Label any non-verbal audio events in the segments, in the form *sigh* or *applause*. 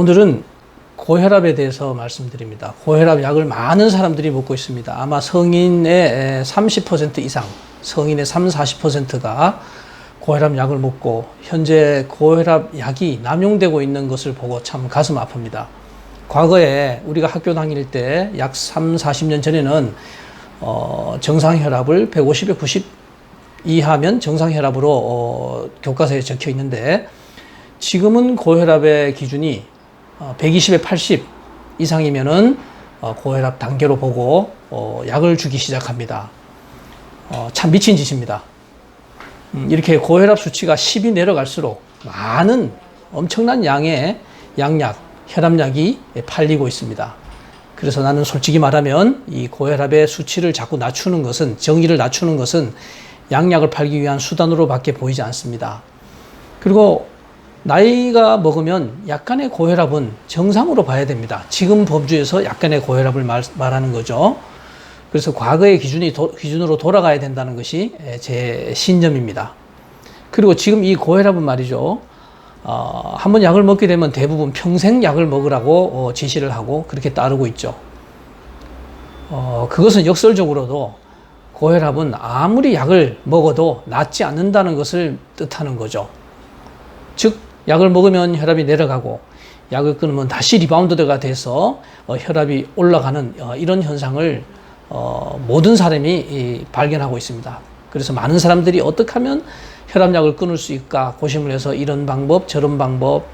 오늘은 고혈압에 대해서 말씀드립니다. 고혈압 약을 많은 사람들이 먹고 있습니다. 아마 성인의 30% 이상, 성인의 3, 40%가 고혈압 약을 먹고 현재 고혈압 약이 남용되고 있는 것을 보고 참 가슴 아픕니다. 과거에 우리가 학교 다닐 때 약 3, 40년 전에는 어, 정상 혈압을 150에 90 이하면 정상 혈압으로 어, 교과서에 적혀 있는데 지금은 고혈압의 기준이 어, 120에 80 이상이면은 어, 고혈압 단계로 보고 어, 약을 주기 시작합니다. 어, 참 미친 짓입니다. 음, 이렇게 고혈압 수치가 10이 내려갈수록 많은 엄청난 양의 양약, 혈압약이 팔리고 있습니다. 그래서 나는 솔직히 말하면 이 고혈압의 수치를 자꾸 낮추는 것은 정의를 낮추는 것은 양약을 팔기 위한 수단으로밖에 보이지 않습니다. 그리고 나이가 먹으면 약간의 고혈압은 정상으로 봐야 됩니다. 지금 범주에서 약간의 고혈압을 말, 말하는 거죠. 그래서 과거의 기준이 도, 기준으로 돌아가야 된다는 것이 제 신념입니다. 그리고 지금 이 고혈압은 말이죠. 어, 한번 약을 먹게 되면 대부분 평생 약을 먹으라고 어, 지시를 하고 그렇게 따르고 있죠. 어, 그것은 역설적으로도 고혈압은 아무리 약을 먹어도 낫지 않는다는 것을 뜻하는 거죠. 즉, 약을 먹으면 혈압이 내려가고 약을 끊으면 다시 리바운드가 돼서 어, 혈압이 올라가는 어, 이런 현상을 어, 모든 사람이 이, 발견하고 있습니다. 그래서 많은 사람들이 어떻게 하면 혈압약을 끊을 수 있을까 고심을 해서 이런 방법, 저런 방법,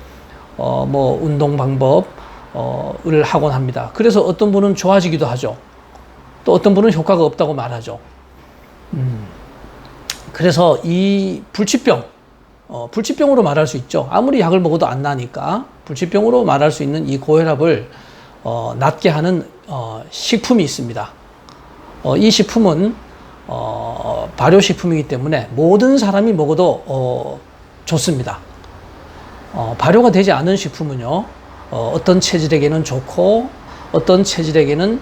어, 뭐 운동 방법, 어, 을 하곤 합니다. 그래서 어떤 분은 좋아지기도 하죠. 또 어떤 분은 효과가 없다고 말하죠. 음, 그래서 이 불치병, 어, 불치병으로 말할 수 있죠. 아무리 약을 먹어도 안 나니까 불치병으로 말할 수 있는 이 고혈압을 어, 낫게 하는 어, 식품이 있습니다. 어, 이 식품은 어, 발효식품이기 때문에 모든 사람이 먹어도 어, 좋습니다. 어, 발효가 되지 않은 식품은요, 어, 어떤 체질에게는 좋고, 어떤 체질에게는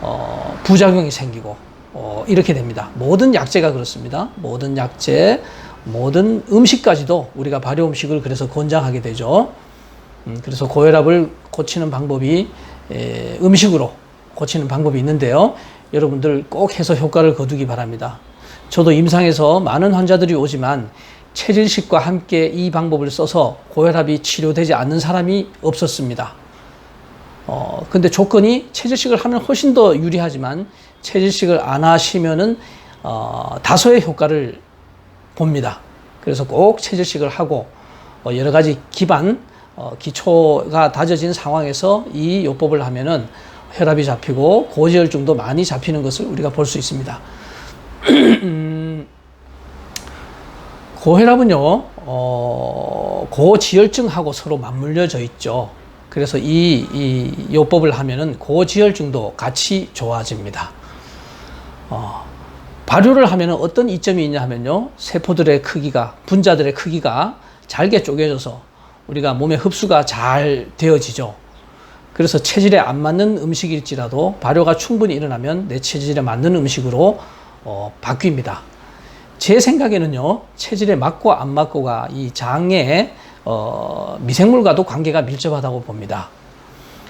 어, 부작용이 생기고, 어, 이렇게 됩니다. 모든 약재가 그렇습니다. 모든 약재, 모든 음식까지도 우리가 발효 음식을 그래서 권장하게 되죠. 음, 그래서 고혈압을 고치는 방법이 에, 음식으로 고치는 방법이 있는데요. 여러분들 꼭 해서 효과를 거두기 바랍니다. 저도 임상에서 많은 환자들이 오지만 체질식과 함께 이 방법을 써서 고혈압이 치료되지 않는 사람이 없었습니다. 어, 근데 조건이 체질식을 하면 훨씬 더 유리하지만 체질식을 안 하시면은 어, 다소의 효과를 봅니다. 그래서 꼭 체질식을 하고 어, 여러 가지 기반 어, 기초가 다져진 상황에서 이 요법을 하면은 혈압이 잡히고 고지혈증도 많이 잡히는 것을 우리가 볼 수 있습니다. 음, *clears throat* 고혈압은요, 어, 고지혈증하고 서로 맞물려져 있죠. 그래서 이, 이 요법을 하면은 고지혈증도 같이 좋아집니다. 어, 발효를 하면은 어떤 이점이 있냐 하면요, 세포들의 크기가, 분자들의 크기가 잘게 쪼개져서 우리가 몸에 흡수가 잘 되어지죠. 그래서 체질에 안 맞는 음식일지라도 발효가 충분히 일어나면 내 체질에 맞는 음식으로 어, 바뀝니다. 제 생각에는요, 체질에 맞고 안 맞고가 이 장의 어, 미생물과도 관계가 밀접하다고 봅니다.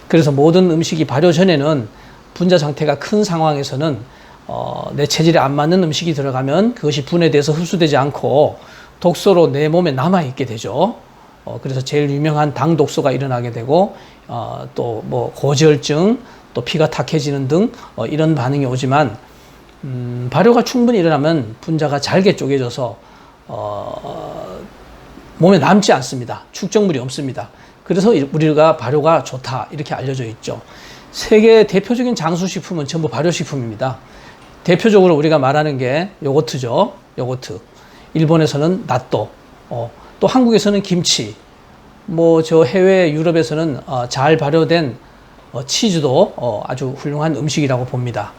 그래서 모든 음식이 발효 전에는 분자 상태가 큰 상황에서는 어, 내 체질에 안 맞는 음식이 들어가면 그것이 분해돼서 흡수되지 않고 독소로 내 몸에 남아 있게 되죠. 어, 그래서 제일 유명한 당 독소가 일어나게 되고 어, 또뭐 고지혈증, 또 피가 탁해지는 등 어, 이런 반응이 오지만 음, 발효가 충분히 일어나면 분자가 잘게 쪼개져서 어, 몸에 남지 않습니다. 축적물이 없습니다. 그래서 우리가 발효가 좋다 이렇게 알려져 있죠. 세계 대표적인 장수식품은 전부 발효식품입니다. 대표적으로 우리가 말하는 게 요거트죠. 요거트. 일본에서는 나또, 어, 또 한국에서는 김치, 뭐 저 해외 유럽에서는 어, 잘 발효된 어, 치즈도 어, 아주 훌륭한 음식이라고 봅니다.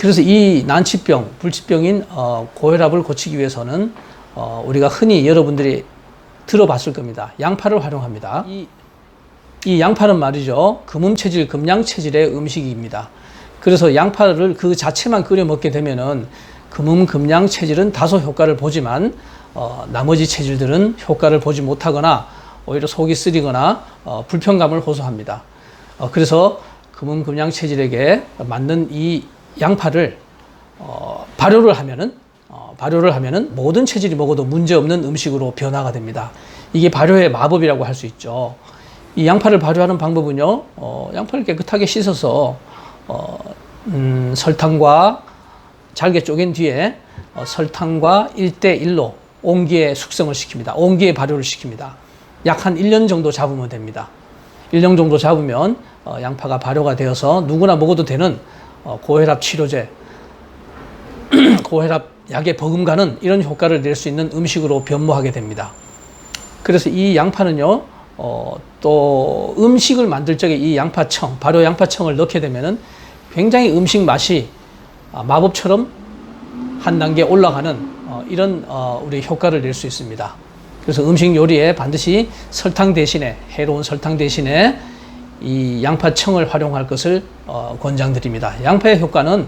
그래서 이 난치병, 불치병인 어, 고혈압을 고치기 위해서는 어, 우리가 흔히 여러분들이 들어봤을 겁니다. 양파를 활용합니다. 이, 이 양파는 말이죠. 금음 체질, 금양 체질의 음식입니다. 그래서 양파를 그 자체만 끓여 먹게 되면은 금음, 금양 체질은 다소 효과를 보지만 어, 나머지 체질들은 효과를 보지 못하거나 오히려 속이 쓰리거나 어, 불편감을 호소합니다. 어, 그래서 금은금양 체질에게 맞는 이 양파를 어, 발효를 하면은 어, 발효를 하면은 모든 체질이 먹어도 문제 없는 음식으로 변화가 됩니다. 이게 발효의 마법이라고 할 수 있죠. 이 양파를 발효하는 방법은요, 어, 양파를 깨끗하게 씻어서 어, 음, 설탕과 잘게 쪼갠 뒤에 어, 설탕과 1대1로 온기에 숙성을 시킵니다. 온기에 발효를 시킵니다. 약 한 1년 정도 잡으면 됩니다. 1년 정도 잡으면 어, 양파가 발효가 되어서 누구나 먹어도 되는 어, 고혈압 치료제, *clears throat* 고혈압 약에 버금가는 이런 효과를 낼 수 있는 음식으로 변모하게 됩니다. 그래서 이 양파는요, 어, 또 음식을 만들 적에 이 양파청, 발효 양파청을 넣게 되면은 굉장히 음식 맛이 아, 마법처럼 한 단계 올라가는 어, 이런 어, 우리 효과를 낼 수 있습니다. 그래서 음식 요리에 반드시 설탕 대신에 해로운 설탕 대신에 이 양파청을 활용할 것을 어, 권장드립니다. 양파의 효과는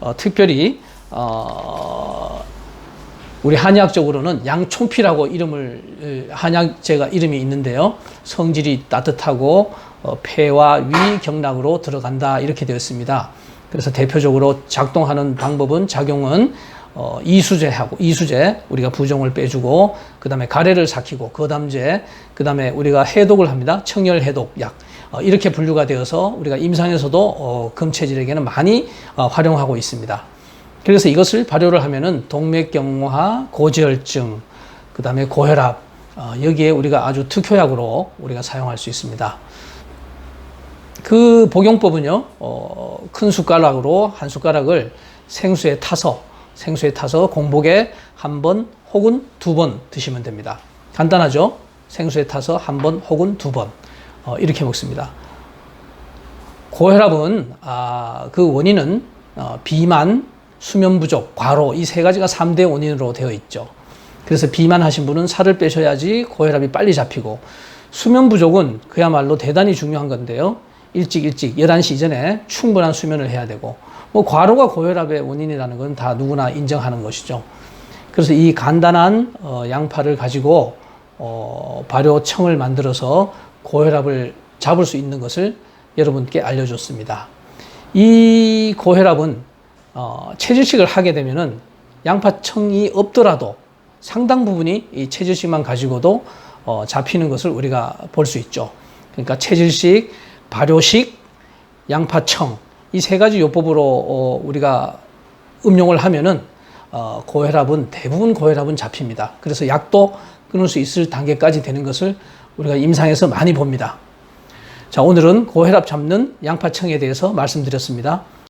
어, 특별히 어, 우리 한의학적으로는 양총피라고 이름을 어, 한약제가 이름이 있는데요. 성질이 따뜻하고 어, 폐와 위 경락으로 들어간다 이렇게 되어 있습니다. 그래서 대표적으로 작동하는 방법은 작용은 어, 이수제하고 이수제 우리가 부종을 빼주고 그 다음에 가래를 삭히고 거담제 그 다음에 우리가 해독을 합니다. 청열 해독 약 어, 이렇게 분류가 되어서 우리가 임상에서도 어, 금체질에게는 많이 어, 활용하고 있습니다. 그래서 이것을 발효를 하면은 동맥경화, 고지혈증, 그 다음에 고혈압, 어, 여기에 우리가 아주 특효약으로 우리가 사용할 수 있습니다. 그 복용법은요, 어, 큰 숟가락으로 한 숟가락을 생수에 타서, 생수에 타서 공복에 한 번 혹은 두 번 드시면 됩니다. 간단하죠? 생수에 타서 한 번 혹은 두 번, 어, 이렇게 먹습니다. 고혈압은, 아, 그 원인은 어, 비만, 수면 부족, 과로 이 세 가지가 3대 원인으로 되어 있죠. 그래서 비만하신 분은 살을 빼셔야지 고혈압이 빨리 잡히고 수면 부족은 그야말로 대단히 중요한 건데요. 일찍 일찍 11시 이전에 충분한 수면을 해야 되고 뭐 과로가 고혈압의 원인이라는 건 다 누구나 인정하는 것이죠. 그래서 이 간단한 어, 양파를 가지고 어, 발효청을 만들어서 고혈압을 잡을 수 있는 것을 여러분께 알려줬습니다. 이 고혈압은 어, 체질식을 하게 되면은 양파청이 없더라도 상당 부분이 이 체질식만 가지고도 어, 잡히는 것을 우리가 볼 수 있죠. 그러니까 체질식, 발효식, 양파청 이 세 가지 요법으로 어, 우리가 음용을 하면은 어, 고혈압은 대부분 고혈압은 잡힙니다. 그래서 약도 끊을 수 있을 단계까지 되는 것을 우리가 임상에서 많이 봅니다. 자, 오늘은 고혈압 잡는 양파청에 대해서 말씀드렸습니다.